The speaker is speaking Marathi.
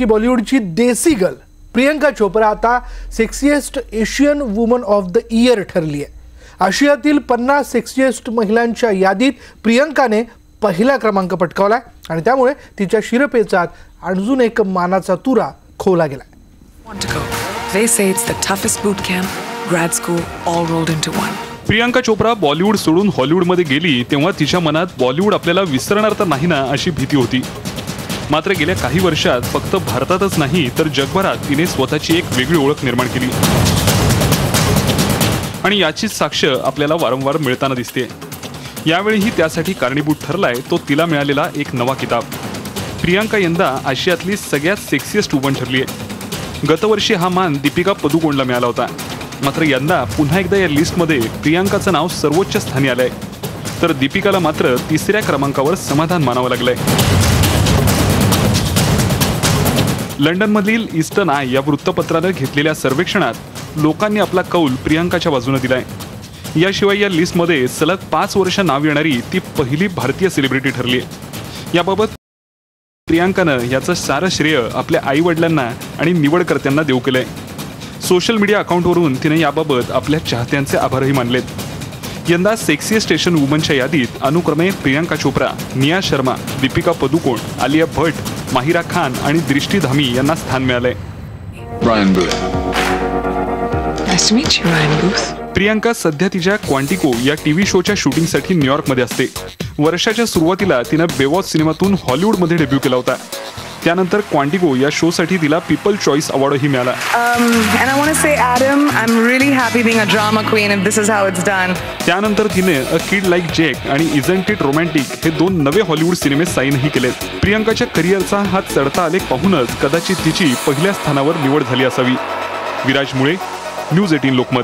की बॉलिवूडची देसी गर्ल प्रियंका चोप्रा आता sexiest Asian woman of the year ठरली आहे. आशियातील पन्नास सेक्सिएस्ट महिलांच्या यादीत प्रियंकाने पहिला क्रमांक पटकावलाय आणि त्यामुळे तिच्या शिरपेचात अजून एक मानाचा तुरा खोला one. प्रियांका चोप्रा बॉलिवूड सोडून हॉलिवूडमध्ये गेली तेव्हा तिच्या मनात बॉलिवूड आपल्याला विसरणार तर नाही ना अशी भीती होती. मात्र गेल्या काही वर्षात फक्त भारतातच नाही तर जगभरात तिने स्वतःची एक वेगळी ओळख निर्माण केली. आणि याचीच साक्ष आपल्याला वारंवार मिळताना दिसते. यावेळीही त्यासाठी कारणीभूत ठरलाय तो तिला मिळालेला एक नवा किताब. प्रियांका यंदा आशियातली सगळ्यात सेक्सिएस्ट वुमन ठरली आहे गतवर्षी हा मान दीपिका पदुकोणला मिळाला होता. मात्र यंदा पुन्हा एकदा या लिस्टमध्ये प्रियांकाचं नाव सर्वोच्च स्थानी आलंय. तर दीपिकाला मात्र तिसऱ्या क्रमांकावर समाधान मानावं लागलंय. लंडनमधील ईस्टर्न आय या वृत्तपत्रानं घेतलेल्या सर्वेक्षणात लोकांनी आपला कौल प्रियांकाच्या बाजूने दिलाय. याशिवाय या लिस्टमध्ये सलग पाच वर्ष नाव येणारी ती पहिली भारतीय सेलिब्रिटी ठरली आहे याबाबत प्रियांकानं याचं सारं श्रेय आपल्या आई वडिलांना आणि निवडकर्त्यांना देऊ केलंय. सोशल मीडिया अकाउंटवरून तिने याबाबत आपल्या चाहत्यांचे आभारही मानलेत. यंदा सेक्सी स्टेशन वुमनच्या यादीत अनुक्रमे प्रियांका चोप्रा निया शर्मा दीपिका पदुकोण आलिया भट माहिरा खान आणि दृष्टी धामी यांना स्थान मिळालंय. Booth. प्रियांका सध्या तिच्या क्वांटिको या टीव्ही शोच्या शूटिंगसाठी न्यूयॉर्कमध्ये असते. वर्षाच्या सुरुवातीला तिनं बेवॉच सिनेमातून हॉलिवूडमध्ये डेब्यू केला होता. त्यानंतर क्वांटिको या शोसाठी तिला पीपल चॉईस अवॉर्डही मिळाला. Um. त्यानंतर तिने अ किड लाईक जेक आणि इझंट इट रोमॅन्टिक हे दोन नवे हॉलिवूड सिनेमे साईनही केलेत. प्रियंकाच्या करिअरचा हा चढता आलेख पाहूनच कदाचित तिची पहिल्या स्थानावर निवड झाली असावी. विराज मुळे न्यूज एटीन लोकमत.